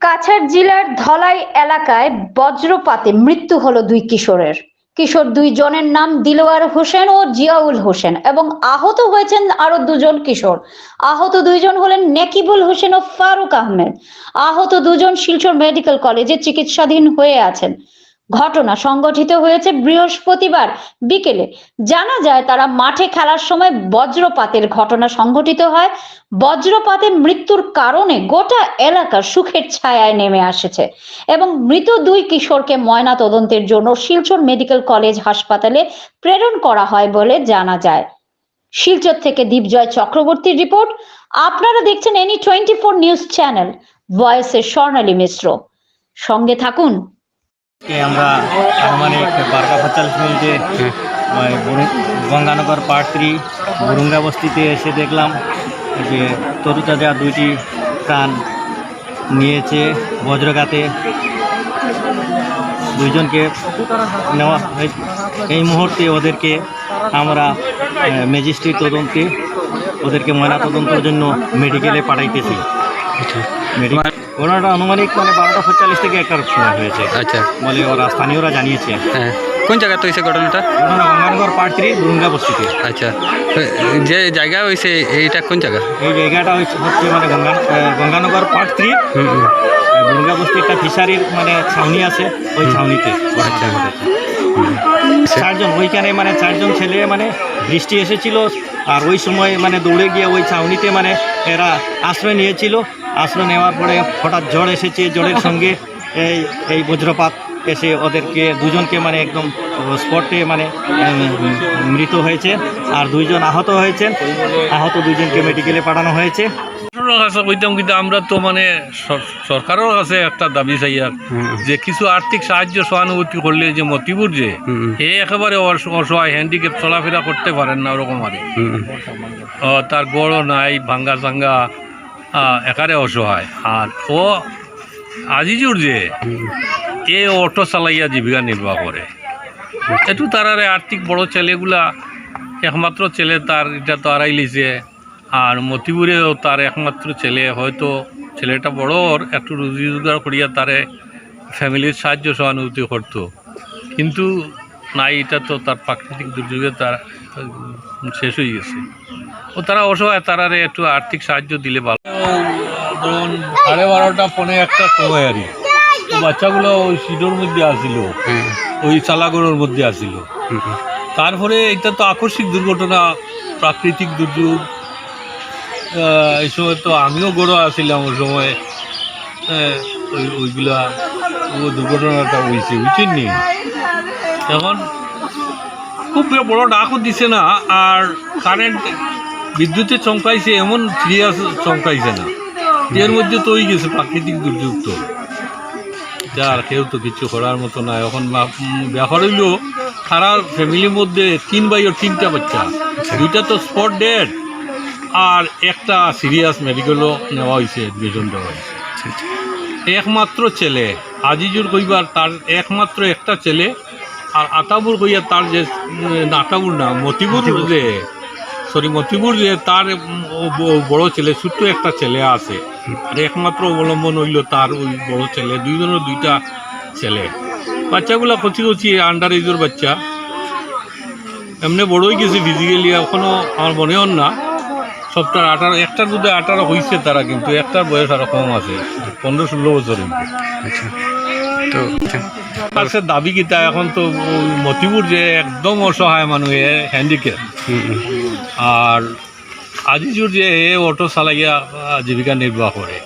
কাছাড় জেলার ধলাই এলাকায় বজ্রপাতে মৃত্যু হলো দুই কিশোরের। কিশোর দুই জনের নাম দিলওয়ার হোসেন ও জিয়াউল হোসেন এবং আহত হয়েছেন আরও দুজন কিশোর। আহত দুইজন হলেন নেকিবুল হোসেন ও ফারুক আহমেদ। আহত দুজন শিলচর মেডিকেল কলেজে চিকিৎসাধীন হয়ে আছেন। ঘটনা সংগঠিত হয়েছে বৃহস্পতিবার বিকেলে। জানা যায়, তারা মাঠে খেলার সময় বজ্রপাতের ঘটনা সংঘটিত হয়। বজ্রপাতে মৃত্যুর কারণে গোটা এলাকা সুখের ছায়ায় নেমে আসেছে এবং মৃত দুই কিশোরকে ময়না তদন্তের জন্য শিলচর মেডিকেল কলেজ হাসপাতালে প্রেরণ করা হয় বলে জানা যায়। শিলচর থেকে দীপজয় চক্রবর্তীর রিপোর্ট। আপনারা দেখছেন any twenty four news channel, ভয়েসের স্বর্ণালী মিশ্র। সঙ্গে থাকুন। আমরা আনুমানিক বারোটা পঁয়তাল্লিশ মিনিটে গঙ্গানগর পার্ট থ্রি বুরুঙ্গা বস্তিতে এসে দেখলাম যে তরুতাজা দুইটি প্রাণ নিয়েছে বজ্রঘাতে। দুইজনকে নেওয়া হয় এই মুহূর্তে ওদেরকে আমরা ম্যাজিস্ট্রেট তদন্তে, ওদেরকে ময়না তদন্তের জন্য মেডিকেলে পাঠাইতেছি। মেডিকেল ওনারা আনুমানিক মানে বারোটা পঁয়তাল্লিশ থেকে একটার সময় হয়েছে। আচ্ছা। বলে ওরা স্থানীয়রা জানিয়েছে। হ্যাঁ। কোন জায়গাতে হয়েছে ঘটনাটা? গঙ্গানগর পার্ট থ্রি দুর্গা বস্তিতে। আচ্ছা। যে জায়গা হয়েছে এইটা কোন জায়গা? এই জায়গাটা হচ্ছে মানে গঙ্গা গঙ্গানগর পার্ট থ্রি। দুর্গা বস্তি একটা ফিশারির মানে ছাউনি আছে ওই ছাউনিতে ঘটনাটা চারজন, ওইখানে মানে চারজন ছেলে মানে বৃষ্টি এসেছিল আর ওই সময় মানে দৌড়ে গিয়ে ওই ছাউনিতে মানে এরা আশ্রয় নিয়েছিল। আশ্রয় নেওয়ার পরে হঠাৎ ঝড় এসেছে ঝড়ের সঙ্গে এই এই বজ্রপাত এসে ওদেরকে দুজনকে মানে একদম স্পটে মানে মৃত হয়েছে আর দুইজন আহত হয়েছেন। আহত দুইজনকে মেডিকেলে পাঠানো হয়েছে। সরকারের কাছে কইতাম কিন্তু আমরা তো মানে সর- সরকারের কাছে একটা দাবি চাই আর যে কিছু আর্থিক সাহায্য সহানুভূতি করলে যে মতিবুর যে এ একেবারে অস- অসহায় হ্যান্ডিক্যাপ চলাফেরা করতে পারেন না ওরকম আর। তার গড়ও নাই ভাঙ্গা চাঙ্গা একারে অসহায়। আর ও আজিজুর যে এ অটো চালাইয়া জীবিকা নির্বাহ করে। একটু তারারে আর্থিক বড় ছেলেগুলা একমাত্র ছেলে তার এটা তো আড়াই লিছে। আর মতিপুরেও তার একমাত্র ছেলে হয়তো ছেলেটা বড় ওর একটু রুজি রোজগার করিয়া তারে ফ্যামিলির সাহায্য সহানুভূতি করতো। কিন্তু নাই এটা তো তার প্রাকৃতিক দুর্যোগে তার শেষ হয়ে গেছে। ও তারা অসহায় তারারে একটু আর্থিক সাহায্য দিলে ভালো। ধরুন সাড়ে বারোটা পনেরো একটা সময় আর কি। বাচ্চাগুলো ওই সিডোর মধ্যে আসিল ওই চালাগড়ের মধ্যে আসিল। তারপরে এটা তো আকস্মিক দুর্ঘটনা প্রাকৃতিক দুর্যোগ এই সময় তো আমিও গড়ো আসছিলাম ওই সময়। হ্যাঁ, ওই ওইগুলা ও দুর্ঘটনাটা হয়েছে বুঝছেন নি এখন খুব বড় ডাকও দিছে না আর কারেন্ট বিদ্যুতে চমকাইছে এমন সিরিয়াস চমকাইছে না। এর মধ্যে তো হয়ে গেছে প্রাকৃতিক দুর্যোগ তো। আর কেউ তো কিছু করার মতো না। এখন ব্যাপার হইল সারা ফ্যামিলির মধ্যে তিন ভাইয়ের তিনটা বাচ্চা। দুইটা তো স্পট ডেড আর একটা সিরিয়াস মেডিকেলও নেওয়া হয়েছে এডমিশন দেওয়া হয়েছে একমাত্র ছেলে, আজিজুর কইবার তার একমাত্র একটা ছেলে, আর আতাবুর কইয়া তার যে আতাবুর না, মতিবুর যে সরি মতিবুর যে তার বড় ছেলে, ছোট্ট একটা ছেলে আছে। আর একমাত্র অবলম্বন হইল তার ওই বড় ছেলে দুইজনের দুইটা ছেলে। বাচ্চাগুলা কচি কচি আন্ডার এজের বাচ্চা। এমনি বড়ই গেছে ফিজিক্যালি এখনও আমার মনে হন না। সবটার আঠারো একটার মধ্যে আঠারো হয়েছে তারা কিন্তু একটার বয়স আরও কম আছে পনেরো ষোলো বছর। আচ্ছা তো কাছে দাবি কিতা এখন তো মতিপুর যে একদম অসহায় মানুষ হ্যান্ডিক্যাপ আর আজিজুর যে এ অটো চালাইয়া জীবিকা নির্বাহ করে।